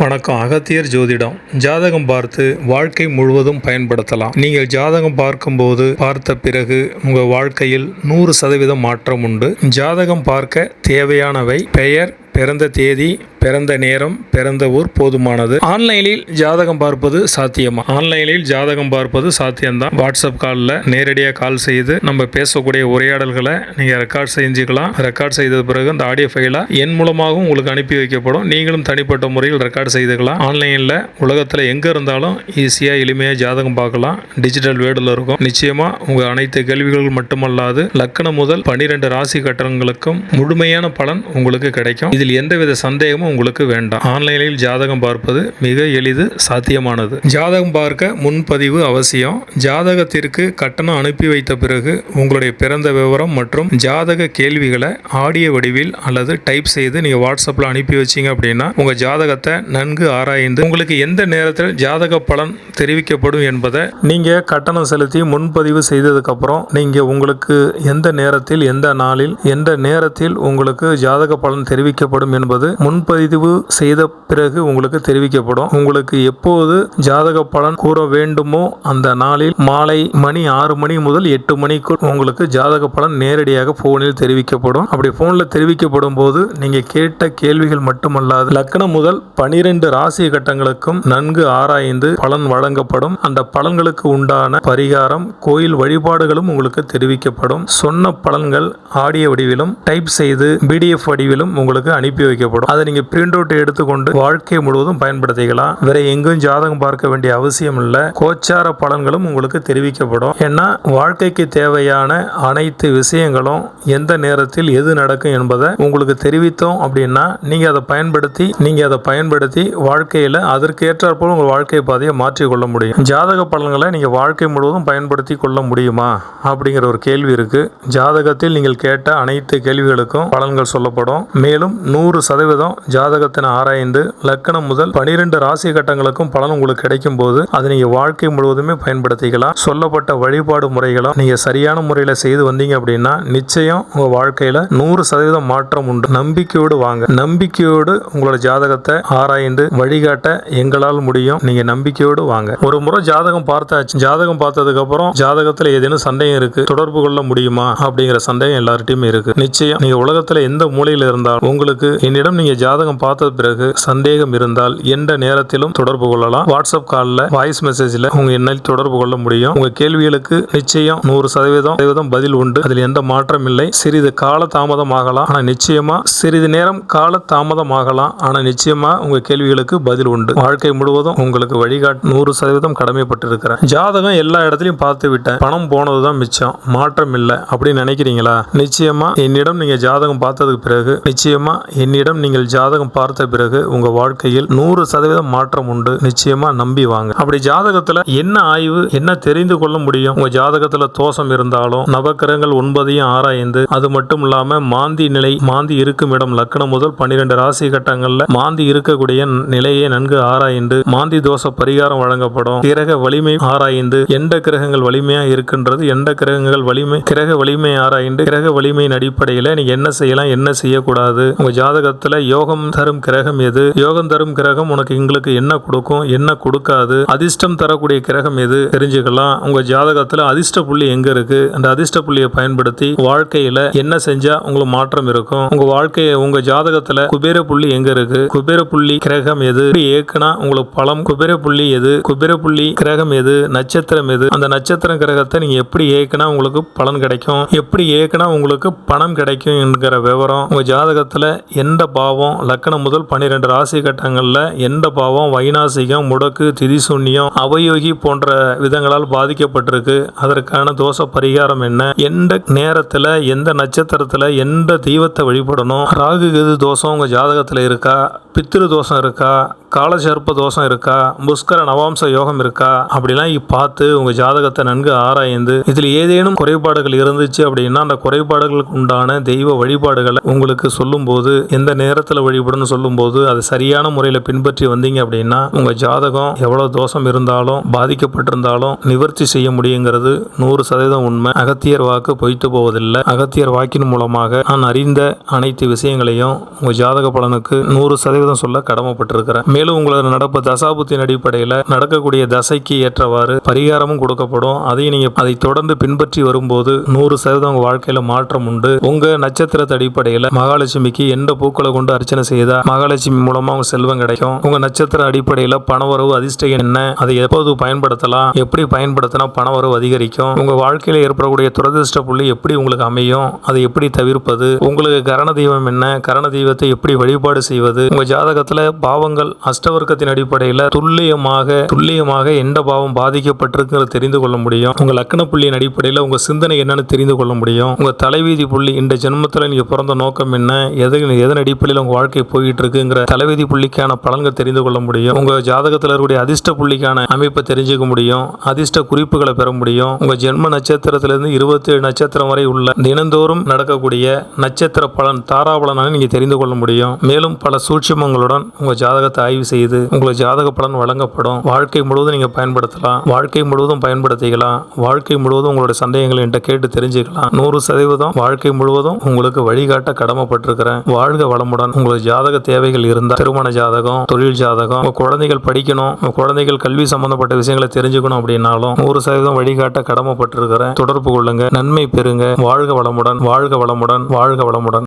வணக்கம் அகத்தியர் ஜோதிடம். ஜாதகம் பார்த்து வாழ்க்கை முழுவதும் பயன்படுத்தலாம். நீங்கள் ஜாதகம் பார்க்கும்போது பார்த்த பிறகு உங்கள் வாழ்க்கையில் நூறு சதவீதம் மாற்றம் உண்டு. ஜாதகம் பார்க்க தேவையானவை பெயர் பிறந்த தேதி பிறந்த நேரம் பிறந்த ஊர் போதுமானது. ஆன்லைனில் ஜாதகம் பார்ப்பது சாத்தியமா? ஆன்லைனில் ஜாதகம் பார்ப்பது சாத்தியம்தான். வாட்ஸ்அப் காலில் நேரடியாக கால் செய்து நம்ம பேசக்கூடிய உரையாடல்களை நீங்கள் ரெக்கார்ட் செஞ்சுக்கலாம். ரெக்கார்ட் செய்த பிறகு அந்த ஆடியோ ஃபைலாக என் மூலமாகவும் உங்களுக்கு அனுப்பி வைக்கப்படும். நீங்களும் தனிப்பட்ட முறையில் ரெக்கார்ட் செய்துக்கலாம். ஆன்லைனில் உலகத்தில் எங்கே இருந்தாலும் ஈஸியாக எளிமையாக ஜாதகம் பார்க்கலாம். டிஜிட்டல் வேர்டில் இருக்கும். நிச்சயமாக உங்கள் அனைத்து கேள்விகள் மட்டுமல்லாது லக்கணம் முதல் பன்னிரெண்டு ராசி கட்டணங்களுக்கும் முழுமையான பலன் உங்களுக்கு கிடைக்கும். இதில் எந்தவித சந்தேகமும் உங்களுக்கு வேண்டாம். ஆன்லைனில் ஜாதகம் பார்ப்பது மிக எளிது சாத்தியமானது. ஜாதகம் பார்க்க முன்பதிவு அவசியம். ஜாதகத்திற்கு கட்டணம் அனுப்பி வைத்த பிறகு உங்களுடைய பிறந்த விவரம் மற்றும் ஜாதக கேள்விகளை ஆடியோ வடிவில் அல்லது டைப் செய்து நீங்கள் வாட்ஸ்அப்பில் அனுப்பி வச்சீங்க அப்படின்னா உங்கள் ஜாதகத்தை நன்கு ஆராய்ந்து உங்களுக்கு எந்த நேரத்தில் ஜாதக பலன் தெரிவிக்கப்படும் என்பதை நீங்கள் கட்டணம் செலுத்தி முன்பதிவு செய்ததுக்கப்புறம் நீங்கள் உங்களுக்கு எந்த நேரத்தில் எந்த நாளில் எந்த நேரத்தில் உங்களுக்கு ஜாதக பலன் தெரிவிக்க தெரிவிக்கப்படும் என்பது முன்பதிவு செய்த பிறகு உங்களுக்கு தெரிவிக்கப்படும். உங்களுக்கு எப்போது ஜாதக பலன் கூற வேண்டுமோ அந்த நாளில் மாலை மணி ஆறு மணி முதல் எட்டு மணிக்குள் உங்களுக்கு ஜாதக பலன் நேரடியாக போனில் தெரிவிக்கப்படும். அப்படி போனில் தெரிவிக்கப்படும் போது நீங்கள் கேட்ட கேள்விகள் மட்டுமல்லாது லக்னம் முதல் பனிரெண்டு ராசி கட்டங்களுக்கும் நன்கு ஆராய்ந்து பலன் வழங்கப்படும். அந்த பலன்களுக்கு உண்டான பரிகாரம் கோயில் வழிபாடுகளும் உங்களுக்கு தெரிவிக்கப்படும். சொன்ன பலன்கள் ஆடிய வடிவிலும் டைப் செய்து பிடிஎஃப் வடிவிலும் உங்களுக்கு அனுப்பி வைக்கப்படும். அதை நீங்க பிரிண்ட் அவுட் எடுத்துக்கொண்டு வாழ்க்கை முழுவதும் பயன்படுத்திக்கலாம். வேற எங்கும் ஜாதகம் பார்க்க வேண்டிய அவசியம் இல்லை கோச்சார பலன்களும் உங்களுக்கு தெரிவிக்கப்படும். ஏன்னா வாழ்க்கைக்கு தேவையான அனைத்து விஷயங்களும் எந்த நேரத்தில் எது நடக்கும் என்பதை உங்களுக்கு தெரிவித்தோம் அப்படின்னா நீங்க அதை பயன்படுத்தி நீங்க அதை பயன்படுத்தி வாழ்க்கையில அதற்கேற்றாற்போல் உங்கள் வாழ்க்கை பாதையை மாற்றிக்கொள்ள முடியும். ஜாதக பலன்களை நீங்க வாழ்க்கை முழுவதும் பயன்படுத்தி கொள்ள முடியுமா? அப்படிங்கிற ஒரு கேள்வி இருக்கு. ஜாதகத்தில் நீங்கள் கேட்ட அனைத்து கேள்விகளுக்கும் பலன்கள் சொல்லப்படும். மேலும் நூறு சதவீதம் ஜாதகத்தினை ஆராய்ந்து லக்கணம் முதல் பனிரெண்டு ராசி கட்டங்களுக்கும் பலன் உங்களுக்கு கிடைக்கும் போது அதை நீங்க வாழ்க்கை முழுவதுமே பயன்படுத்திக்கலாம். சொல்லப்பட்ட வழிபாடு முறைகளும் நீங்க சரியான முறையில் செய்து வந்தீங்க அப்படின்னா நிச்சயம் உங்க வாழ்க்கையில நூறு சதவீதம் மாற்றம் உண்டு. நம்பிக்கையோடு வாங்க. நம்பிக்கையோடு உங்களோட ஜாதகத்தை ஆராய்ந்து வழிகாட்ட எங்களால் முடியும். நீங்க நம்பிக்கையோடு வாங்க. ஒரு முறை ஜாதகம் பார்த்தாச்சு. ஜாதகம் பார்த்ததுக்கு அப்புறம் ஜாதகத்துல ஏதேனும் சந்தேகம் இருக்கு. தொடர்பு கொள்ள முடியுமா அப்படிங்கிற சந்தேகம் எல்லார்ட்டையுமே இருக்கு. நிச்சயம் நீங்க உலகத்துல எந்த மூலையில இருந்தாலும் உங்களுக்கு என்னிடம் நீங்க ஜாதகம் பார்த்த பிறகு சந்தேகம் இருந்தால் எந்த நேரத்திலும் தொடர்பு கொள்ளலாம். வாட்ஸ்அப் காலில் வாய்ஸ் மெசேஜில் உங்க என்னால் தொடர்பு கொள்ள முடியும். உங்க கேள்விகளுக்கு நிச்சயம் நூறு சதவீதம் சதவீதம் பதில் உண்டு. அதில் எந்த மாற்றம் இல்லை. சிறிது கால தாமதம் ஆகலாம் ஆனால் நிச்சயமா சிறிது நேரம் கால தாமதம் ஆகலாம் ஆனால் நிச்சயமா உங்க கேள்விகளுக்கு பதில் உண்டு. வாழ்க்கை முழுவதும் உங்களுக்கு வழிகாட்டு நூறு சதவீதம் கடமைப்பட்டிருக்கிறேன். ஜாதகம் எல்லா இடத்துலையும் பார்த்து விட்டேன். பணம் போனதுதான் மிச்சம். மாற்றம் இல்லை. அப்படின்னு நினைக்கிறீங்களா? நிச்சயமா என்னிடம் நீங்க ஜாதகம் பார்த்ததுக்கு பிறகு நிச்சயமா என்னிடம் நீங்கள் ஜாதகம் பார்த்த பிறகு உங்க வாழ்க்கையில் நூறு சதவீதம் மாற்றம் உண்டு. நிச்சயமா நம்பி வாங்க. அப்படி ஜாதகத்துல என்ன ஆய்வு என்ன தெரிந்து கொள்ள முடியும்? உங்க ஜாதகத்துல தோஷம் இருந்தாலும் நவக்கிரகங்கள் ஒன்பதையும் ஆராய்ந்து அது மட்டும் இல்லாம மாந்தி நிலை மாந்தி இருக்கும் இடம் லக்னம் முதல் பன்னிரெண்டு ராசி கட்டங்கள்ல மாந்தி இருக்கக்கூடிய நிலையை நன்கு ஆராய்ந்து மாந்தி தோஷ பரிகாரம் வழங்கப்படும். கிரக வலிமை ஆராய்ந்து எந்த கிரகங்கள் வலிமையா இருக்கின்றது எந்த கிரகங்கள் வலிமை கிரக வலிமை ஆராய்ந்து கிரக வலிமையின் அடிப்படையில் நீங்க என்ன செய்யலாம் என்ன செய்யக்கூடாது? உங்க ஜாதகத்துல யோகம் தரும் கிரகம் எது? யோகம் தரும் கிரகம் உனக்கு எங்களுக்கு என்ன கொடுக்கும்? என்ன கொடுக்காது? அதிர்ஷ்டம் தரக்கூடிய கிரகம் எது? தெரிஞ்சுக்கலாம். உங்க ஜாதகத்துல அதிர்ஷ்ட புள்ளி எங்க இருக்கு? அந்த அதிர்ஷ்ட புள்ளியை பயன்படுத்தி வாழ்க்கையில என்ன செஞ்சா உங்களுக்கு மாற்றம் இருக்கும்? உங்க வாழ்க்கைய உங்க ஜாதகத்துல குபேர புள்ளி எங்க இருக்கு? குபேர புள்ளி கிரகம் எது? எப்படி ஏக்குனா உங்களுக்கு பலம் குபேர புள்ளி எது? குபேர புள்ளி கிரகம் எது? நட்சத்திரம் எது? அந்த நட்சத்திரம் கிரகத்தை நீங்க எப்படி ஏக்குனா உங்களுக்கு பலன் கிடைக்கும்? எப்படி ஏக்குனா உங்களுக்கு பணம் கிடைக்கும் என்கிற விவரம் உங்க ஜாதகத்துல எந்த பாவம் லக்கணம் முதல் பன்னிரெண்டு ராசி கட்டங்களில் எந்த பாவம் வைநாசிகம் முடக்கு திதிசூன்யம் அவயோகி போன்ற விதங்களால் பாதிக்கப்பட்டிருக்கு. அதற்கான தோஷ பரிகாரம் என்ன? எந்த நேரத்தில் எந்த நட்சத்திரத்தில் எந்த தெய்வத்தை வழிபடணும்? ராகு கெது தோஷம் உங்கள் ஜாதகத்தில் இருக்கா? பித்திரு தோஷம் இருக்கா? காலசர்ப்ப தோஷம் இருக்கா? புஷ்கர நவாம்ச யோகம் இருக்கா? அப்படிலாம் பார்த்து உங்கள் ஜாதகத்தை நன்கு ஆராய்ந்து இதில் ஏதேனும் குறைபாடுகள் இருந்துச்சு அப்படின்னா அந்த குறைபாடுகளுக்கு உண்டான தெய்வ வழிபாடுகளை உங்களுக்கு சொல்லும்போது எந்த நேரத்தில் வழிபடணும்னு சொல்லும்போது அது சரியான முறையில் பின்பற்றி வந்தீங்க அப்படின்னா உங்கள் ஜாதகம் எவ்வளோ தோஷம் இருந்தாலும் பாதிக்கப்பட்டிருந்தாலும் நிவர்த்தி செய்ய முடியுங்கிறது நூறு சதவீதம் உண்மை. அகத்தியர் வாக்கு பொய்த்து போவதில்லை. அகத்தியர் வாக்கின் மூலமாக நான் அறிந்த அனைத்து விஷயங்களையும் உங்கள் ஜாதக பலனுக்கு நூறு சதவீதம் சொல்ல கடமைப்பட்டிருக்கிறேன். மேலும் உங்களோட நடப்பு தசாபுத்தின் அடிப்படையில் நடக்கக்கூடிய தசைக்கு ஏற்றவாறு பரிகாரமும் கொடுக்கப்படும். அதையும் நீங்கள் அதை தொடர்ந்து பின்பற்றி வரும்போது நூறு சதவீதம் வாழ்க்கையில் மாற்றம் உண்டு. உங்கள் நட்சத்திரத்தடிப்படையில் அடிப்படையில் மகாலட்சுமிக்கு எந்த பூக்களை கொண்டு அர்ச்சனை செய்தா மகாலட்சுமி மூலமா உங்க செல்வம் கிடைக்கும். உங்க நட்சத்திர அடிப்படையில் பணவரவு அதிர்ஷ்டம் என்ன? அதை எப்போது பயன்படுத்தலாம்? எப்படி பயன்படுத்தினா பணவரவு அதிகரிக்கும்? உங்க வாழ்க்கையில ஏற்படக்கூடிய துரதிருஷ்ட புள்ளி எப்படி உங்களுக்கு அமையும்? அதை எப்படி தவிர்ப்பது? உங்களுக்கு கரண தெய்வம் என்ன? கரண தெய்வத்தை எப்படி வழிபாடு செய்வது? உங்க ஜாதகத்துல பாவங்கள் அஷ்டவர்க்கத்தின் அடிப்படையில் துல்லியமாக துல்லியமாக எந்த பாவம் பாதிக்கப்பட்டிருக்குங்கிறத தெரிந்து கொள்ள முடியும். உங்க லக்கண புள்ளியின் அடிப்படையில் உங்க சிந்தனை என்னன்னு தெரிந்து கொள்ள முடியும். உங்க தலைவீதி புள்ளி இந்த ஜென்மத்தில் நீங்க பிறந்த நோக்கம் என்ன? எது எதன் அடிப்படையில் உங்கள் வாழ்க்கை போயிட்டு இருக்குங்கிற தலைவிதி புள்ளிக்கான பலன்கள் தெரிந்து கொள்ள முடியும். உங்க ஜாதகத்தில் இருக்கக்கூடிய அதிர்ஷ்ட புள்ளிக்கான அமைப்பை தெரிஞ்சுக்க முடியும். அதிர்ஷ்ட குறிப்புகளை பெற முடியும். உங்க ஜென்ம நட்சத்திரத்திலிருந்து இருபத்தி ஏழு நட்சத்திரம் வரை உள்ள தினந்தோறும் நடக்கக்கூடிய நட்சத்திர பலன் தாராபலனை நீங்க தெரிந்து கொள்ள முடியும். மேலும் பல சூட்சமங்களுடன் உங்க ஜாதகத்தை ஆய்வு செய்து உங்களுக்கு ஜாதக பலன் வழங்கப்படும். வாழ்க்கை முழுவதும் நீங்க பயன்படுத்தலாம். வாழ்க்கை முழுவதும் பயன்படுத்திக்கலாம். வாழ்க்கை முழுவதும் உங்களுடைய சந்தேகங்களை என்கிட்ட கேட்டு தெரிஞ்சுக்கலாம். நூறு சதவீதம் வாழ்க்கை முழுவதும் உங்களுக்கு வழிகாட்ட கடமைப்பட்டிருக்கிறேன். வாழ்க வளமுடன். உங்களுக்கு ஜாதக தேவைகள் இருந்தால் திருமண ஜாதகம் தொழில் ஜாதகம் உங்க குழந்தைகள் படிக்கணும் உங்க குழந்தைகள் கல்வி சம்பந்தப்பட்ட விஷயங்களை தெரிஞ்சுக்கணும் அப்படின்னாலும் நூறு சதவீதம் வழிகாட்ட கடமைப்பட்டிருக்கிறேன். தொடர்பு கொள்ளுங்க நன்மை பெறுங்க. வாழ்க வளமுடன் வாழ்க வளமுடன் வாழ்க வளமுடன்.